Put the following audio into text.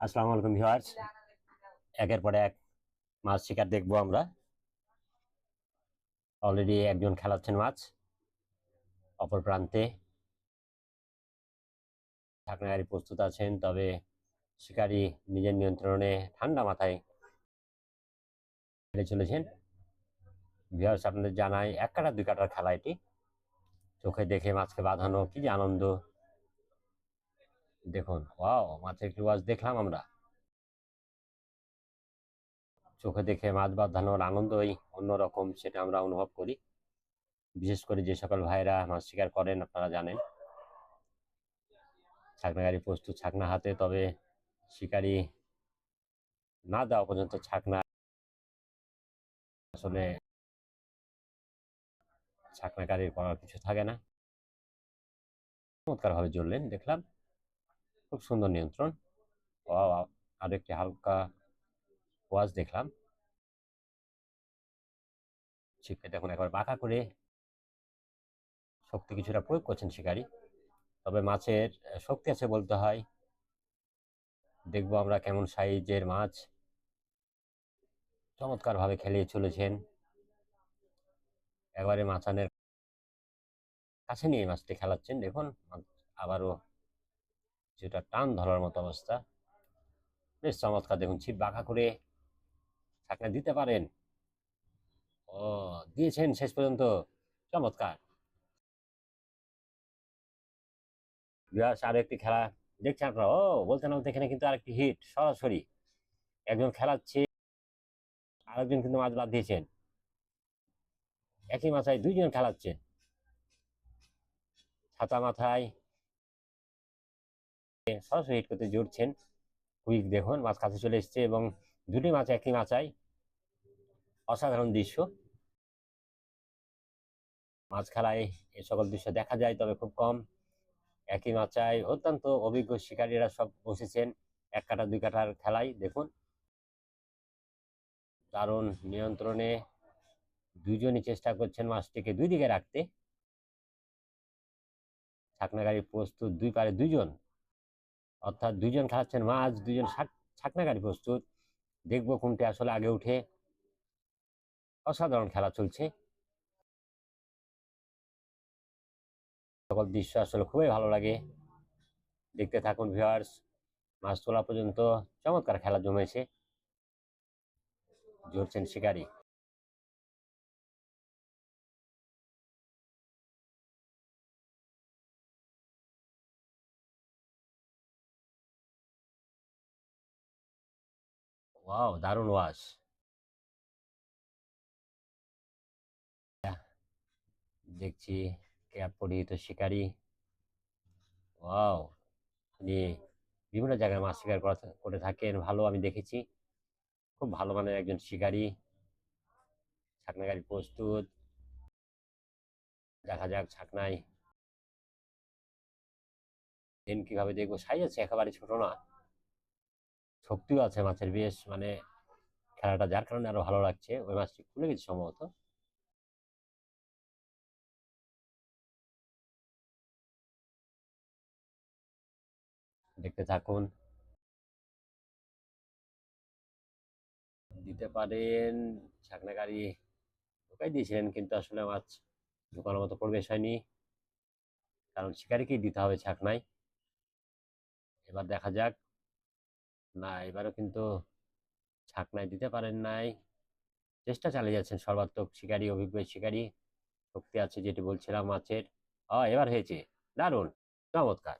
আসসালামু আলাইকুম ভিউয়ার্স। একের পর এক মাছ শিকার দেখব আমরা। অলরেডি একজন খেলাচ্ছেন মাছ। অপর প্রান্তে ঢাকনাগারি প্রস্তুত আছেন, তবে শিকারী নিজের নিয়ন্ত্রণে ঠান্ডা মাথায় খেলে চলেছেন। ভিউয়ার্স, আপনাদের জানাই এক কাটা, দুই কাটার খেলা এটি। চোখে দেখে মাছকে বাঁধানো কি যে আনন্দ। দেখুন, ওয়াও মাছের ওয়াজ দেখলাম আমরা। চোখে দেখে মাছ বাঁধানোর আনন্দই অন্যরকম সেটা আমরা অনুভব করি। বিশেষ করে যে সকল ভাইরা মাছ শিকার করেন, আপনারা জানেন। ছাকনাগাড়ি প্রস্তুত, ছাকনা হাতে, তবে শিকারি না দেওয়া পর্যন্ত ছাকনা আসলে ছাকনাকারীর করার কিছু থাকে না। চমৎকার ভাবে জ্বললেন, দেখলাম। খুব সুন্দর নিয়ন্ত্রণ। আর একটি হালকা ওয়াজ দেখলাম। শিক্ষা এখন একবার বাঁকা করে শক্তি কিছুটা প্রয়োগ করছেন শিকারি। তবে মাছের শক্তি আছে বলতে হয়। দেখব আমরা কেমন সাইজের মাছ চমৎকার ভাবে খেলিয়ে চলেছেন। একবারে মাচানের কাছে নিয়ে মাছটি খেলাচ্ছেন। দেখুন, আবারও যেটা টান ধরার মতো অবস্থা। বেশ চমৎকার, দেখুন, ছিপ বাঁকা করে ছাকনা দিতে পারেন। ও, দিয়েছেন শেষ পর্যন্ত, চমৎকার। আরও একটি খেলা দেখছেন আপনারা। ও, বলতে না বলতে এখানে কিন্তু আরেকটি হিট সরাসরি। একজন খেলাচ্ছে, আরেকজন কিন্তু মাছ বাদ দিয়েছেন। একই মাথায় দুইজন খেলাচ্ছেন ছাতা মাথায় সরাসরি হিট করতে জুড়ছেন। কুইক দেখুন, মাছ কাছে চলে এসছে এবং দুটি মাছ একই মাচায় অসাধারণ দৃশ্য। মাছ খেলায় এ সকল দৃশ্য দেখা যায়, তবে খুব কম। একই মাচায় অত্যন্ত অভিজ্ঞ শিকারীরা সব বসেছেন, এক কাটা, দুই কাটার খেলায় দেখুন। দারুণ নিয়ন্ত্রণে দুইজনই চেষ্টা করছেন মাছটিকে দুই দিকে রাখতে। ছাকনাগাড়ি প্রস্তুত, দুই পারে দুইজন। অর্থাৎ দুইজন খেলাচ্ছেন মাছ, দুইজন ছাক- ছাকনাগাড়ি প্রস্তুত। দেখব কোনটি আসলে আগে উঠে অসাধারণ খেলা চলছে। সকল দৃশ্য আসলে খুবই ভালো লাগে। দেখতে থাকুন ভিউয়ার্স মাছ তোলা পর্যন্ত চমৎকার খেলা জমেছে। জড়ছেন শিকারী। ওয়াও, দারুণ ওয়াশ। দেখছি ক্যাপ পরিহিত শিকারী। ওয়াও উনি বিভিন্ন জায়গায় মাছ শিকার করা থাকেন, ভালো আমি দেখেছি। খুব ভালো মানের একজন শিকারী। ছাকনাগাড়ি প্রস্তুত। দেখা যাক ছাকনায়। দিন কীভাবে দেখব? সাইজ আছে, একেবারে ছোট না। শক্তিও আছে মাছের বেশ মানে খেলাটা যার কারণে আরও ভালো লাগছে। ওই মাছটি খুলে গেছে সম্ভবত। দেখতে থাকুন। দিতে পারেন, ছাকনা গাড়ি ঢোকাই দিয়েছিলেন, কিন্তু আসলে মাছ ঢোকানোর মতো পরিবেশ হয়নি। কারণ শিকারিকেই দিতে হবে ছাকনায়। এবার দেখা যাক না, এবারও কিন্তু ছাকনায় দিতে পারেন নাই। চেষ্টা চালিয়ে যাচ্ছেন সর্বাত্মক শিকারী, অভিজ্ঞ শিকারী। শক্তি আছে যেটি বলছিলাম মাছের। এবার হয়েছে। দারুণ। চমৎকার।